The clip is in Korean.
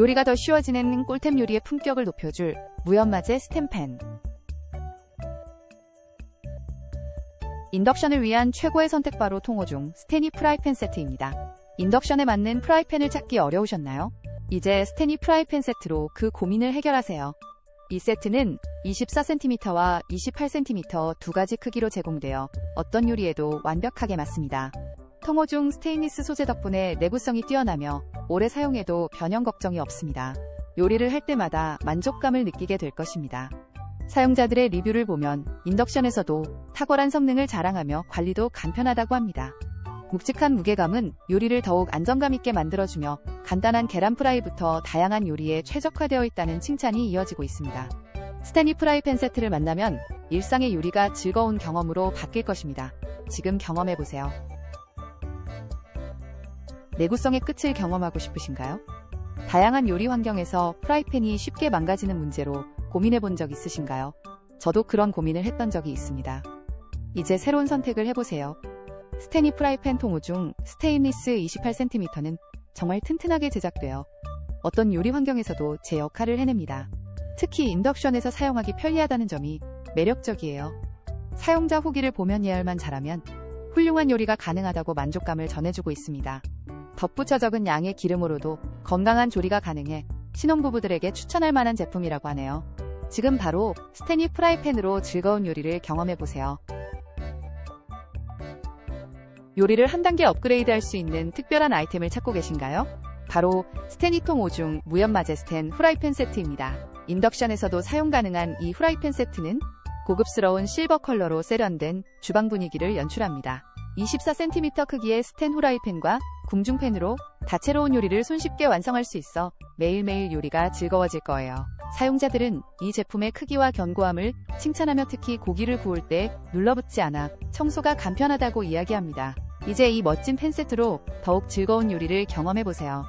요리가 더 쉬워지는 꿀템 요리의 품격을 높여줄 무연마제 스텐팬. 인덕션을 위한 최고의 선택 바로 통호 중 스테니 프라이팬 세트입니다. 인덕션에 맞는 프라이팬을 찾기 어려우셨나요? 이제 스테니 프라이팬 세트로 그 고민을 해결하세요. 이 세트는 24cm와 28cm 두 가지 크기로 제공되어 어떤 요리에도 완벽하게 맞습니다. 통호중 스테인리스 소재 덕분에 내구성이 뛰어나며 오래 사용해도 변형 걱정이 없습니다. 요리를 할 때마다 만족감을 느끼게 될 것입니다. 사용자들의 리뷰를 보면 인덕션에서도 탁월한 성능을 자랑하며 관리도 간편하다고 합니다. 묵직한 무게감은 요리를 더욱 안정감 있게 만들어주며 간단한 계란 프라이부터 다양한 요리에 최적화되어 있다는 칭찬이 이어지고 있습니다. 스테니 프라이팬 세트를 만나면 일상의 요리가 즐거운 경험으로 바뀔 것입니다. 지금 경험해보세요. 내구성의 끝을 경험하고 싶으신가요? 다양한 요리 환경에서 프라이팬이 쉽게 망가지는 문제로 고민해 본 적 있으신가요? 저도 그런 고민을 했던 적이 있습니다. 이제 새로운 선택을 해보세요. 스테니 프라이팬 통호 중 스테인리스 28cm는 정말 튼튼하게 제작되어 어떤 요리 환경에서도 제 역할을 해냅니다. 특히 인덕션에서 사용하기 편리하다는 점이 매력적이에요. 사용자 후기를 보면 예열만 잘하면 훌륭한 요리가 가능하다고 만족감을 전해주고 있습니다. 덧붙여 적은 양의 기름으로도 건강한 조리가 가능해 신혼부부들에게 추천할 만한 제품이라고 하네요. 지금 바로 스테니 프라이팬으로 즐거운 요리를 경험해보세요. 요리를 한 단계 업그레이드 할 수 있는 특별한 아이템을 찾고 계신가요? 바로 스테니통 5중 무연마제 스텐 후라이팬 세트입니다. 인덕션에서도 사용 가능한 이 후라이팬 세트는 고급스러운 실버 컬러로 세련된 주방 분위기를 연출합니다. 24cm 크기의 스텐 후라이팬과 궁중팬으로 다채로운 요리를 손쉽게 완성할 수 있어 매일매일 요리가 즐거워질 거예요. 사용자들은 이 제품의 크기와 견고함을 칭찬하며 특히 고기를 구울 때 눌러붙지 않아 청소가 간편하다고 이야기합니다. 이제 이 멋진 팬 세트로 더욱 즐거운 요리를 경험해보세요.